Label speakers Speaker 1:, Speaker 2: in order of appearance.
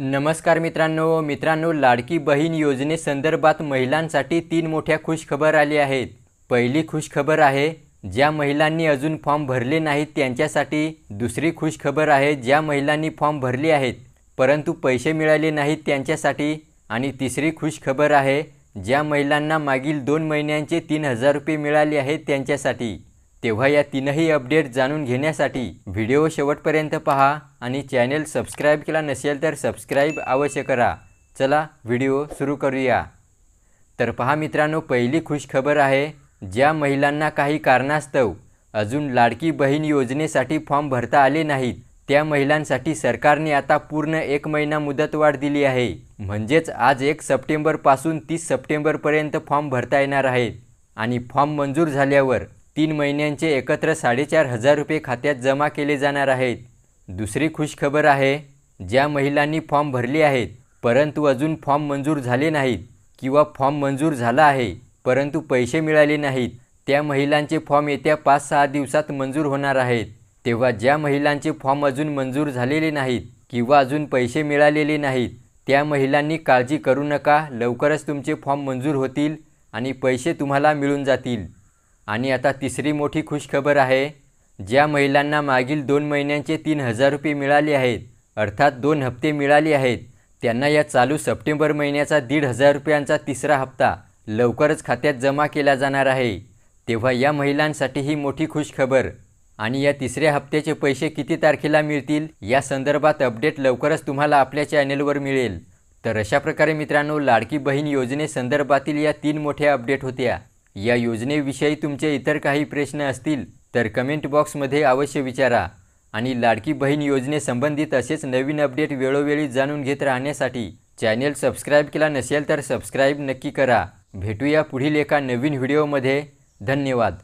Speaker 1: नमस्कार मित्रांनो मित्रांनो लाडकी बहीण योजनेसंदर्भात महिलांसाठी तीन मोठ्या खुशखबर आली आहेत. पहिली खुशखबर आहे ज्या महिलांनी अजून फॉर्म भरले नाहीत त्यांच्यासाठी दुसरी खुशखबर आहे ज्या महिलांनी फॉर्म भरले आहेत परंतु पैसे मिळाले नाहीत त्यांच्यासाठी. आणि तिसरी खुशखबर आहे ज्या महिलांना मागील दोन महिन्यांचे तीन हजार रुपये मिळाले आहेत त्यांच्यासाठी. तेव्हा या तीनही अपडेट जाणून घेण्यासाठी व्हिडिओ शेवटपर्यंत पहा आणि चॅनेल सबस्क्राईब केला नसेल तर सबस्क्राईब अवश्य करा. चला व्हिडिओ सुरू करूया. तर पहा मित्रांनो पहिली खुशखबर आहे ज्या महिलांना काही कारणास्तव अजून लाडकी बहीण योजनेसाठी फॉर्म भरता आले नाहीत त्या महिलांसाठी सरकारने आता पूर्ण एक महिना मुदतवाढ दिली आहे. म्हणजेच आज एक सप्टेंबरपासून तीस सप्टेंबरपर्यंत फॉर्म भरता येणार आहेत आणि फॉर्म मंजूर झाल्यावर तीन महिन्यांचे एकत्र साडेचार हजार रुपये खात्यात जमा केले जाणार आहेत. दुसरी खुशखबर आहे ज्या महिलांनी फॉर्म भरले आहेत परंतु अजून फॉर्म मंजूर झाले नाहीत किंवा फॉर्म मंजूर झाला आहे परंतु पैसे मिळाले नाहीत त्या महिलांचे फॉर्म येत्या पाच सहा दिवसात मंजूर होणार आहेत. तेव्हा ज्या महिलांचे फॉर्म अजून मंजूर झालेले नाहीत किंवा अजून पैसे मिळालेले नाहीत त्या महिलांनी काळजी करू नका लवकरच तुमचे फॉर्म मंजूर होतील आणि पैसे तुम्हाला मिळून जातील. आणि आता तिसरी मोठी खुशखबर आहे. ज्या महिलांना मागील दोन महिन्यांचे तीन हजार रुपये मिळाले आहेत अर्थात दोन हप्ते मिळाले आहेत त्यांना या चालू सप्टेंबर महिन्याचा दीड हजार रुपयांचा तिसरा हप्ता लवकरच खात्यात जमा केला जाणार आहे. तेव्हा या महिलांसाठी ही मोठी खुशखबर. आणि या तिसऱ्या हप्त्याचे पैसे किती तारखेला मिळतील या संदर्भात अपडेट लवकरच तुम्हाला आपल्या चॅनेलवर मिळेल. तर अशा प्रकारे मित्रांनो लाडकी बहीण योजनेसंदर्भातील या तीन मोठ्या अपडेट होत्या. या योजनेविषयी तुमचे इतर काही प्रश्न असतील तर कमेंट बॉक्समध्ये अवश्य विचारा. आणि लाडकी बहीण योजनेसंबंधित असेच नवीन अपडेट वेळोवेळी जाणून घेत राहण्यासाठी चॅनेल सबस्क्राईब केला नसेल तर सबस्क्राईब नक्की करा. भेटूया पुढील एका नवीन व्हिडिओमध्ये धन्यवाद.